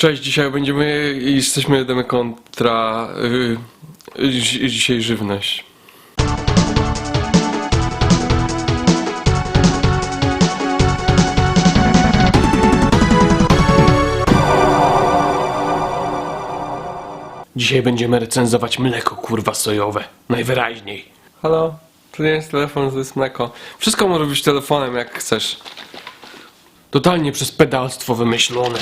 Cześć, dzisiaj będziemy i jesteśmy jedziemy kontra y, y, dzi- dzisiaj żywność. Dzisiaj będziemy recenzować mleko kurwa sojowe. Najwyraźniej. Halo? To nie jest telefon, to jest mleko. Wszystko może być telefonem jak chcesz. Totalnie przez pedalstwo wymyślone.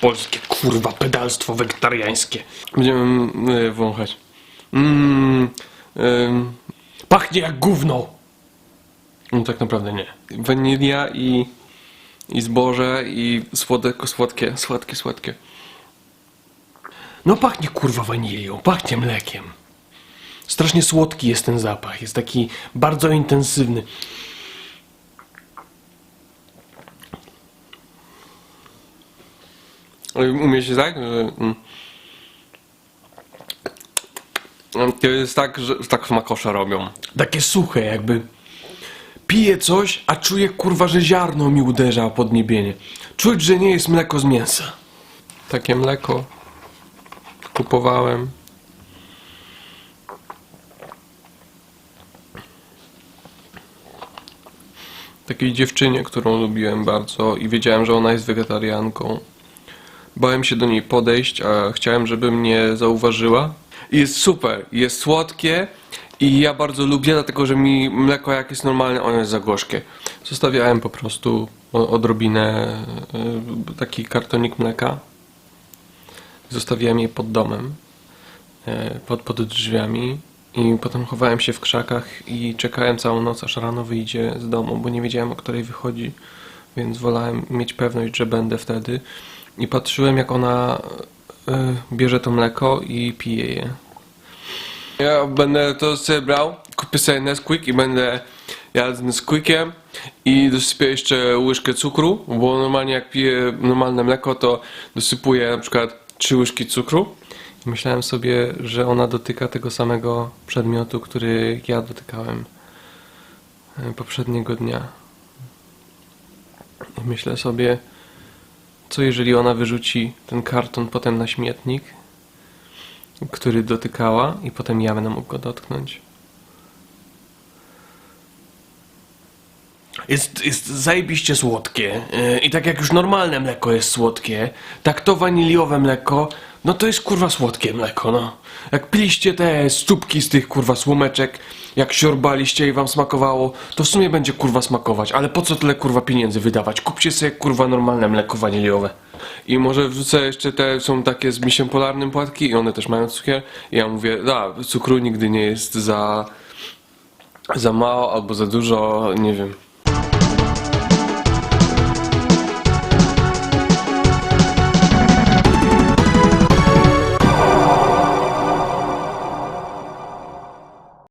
Polskie kurwa pedalstwo wegetariańskie. Będziemy y, wąchać. Mmm. ym, pachnie jak gówno. No tak naprawdę nie. Wanilia i, i zboże i słodko, słodkie, słodkie, słodkie. No pachnie kurwa wanilią, pachnie mlekiem. Strasznie słodki jest ten zapach, jest taki bardzo intensywny. Umie się tak, że... mm, To jest tak, że tak smakosze robią. Takie suche jakby. Piję coś, a czuję kurwa, że ziarno mi uderza o podniebienie. Czuć, że nie jest mleko z mięsa. Takie mleko kupowałem. Takiej dziewczynie, którą lubiłem bardzo i wiedziałem, że ona jest wegetarianką. Bałem się do niej podejść, a chciałem, żeby mnie zauważyła. Jest super, jest słodkie i ja bardzo lubię, dlatego że mi mleko jak jest normalne, ono jest za gorzkie. Zostawiałem po prostu odrobinę, y, taki kartonik mleka. Zostawiałem je pod domem, y, pod, pod drzwiami i potem chowałem się w krzakach i czekałem całą noc, aż rano wyjdzie z domu, bo nie wiedziałem, o której wychodzi, więc wolałem mieć pewność, że będę wtedy. I patrzyłem, jak ona y, bierze to mleko i pije je. Ja będę to sobie brał, kupię sobie Nesquik i będę jadł z Nesquikiem i dosypię jeszcze łyżkę cukru, bo normalnie jak piję normalne mleko, to dosypuję na przykład 3 łyżki cukru. I myślałem sobie, że ona dotyka tego samego przedmiotu, który ja dotykałem y, poprzedniego dnia. I myślę sobie, co jeżeli ona wyrzuci ten karton potem na śmietnik, który dotykała i potem ja będę mógł go dotknąć? Jest, jest zajebiście słodkie. Yy, I tak jak już normalne mleko jest słodkie, tak to waniliowe mleko, no to jest kurwa słodkie mleko, no. Jak piliście te stópki z tych kurwa słomeczek, jak siorbaliście i wam smakowało, to w sumie będzie kurwa smakować, ale po co tyle kurwa pieniędzy wydawać? Kupcie sobie kurwa normalne mleko waniliowe. I może wrzucę jeszcze te, są takie z misiem polarnym płatki i one też mają cukier. I ja mówię, da, cukru nigdy nie jest za, za mało albo za dużo, nie wiem.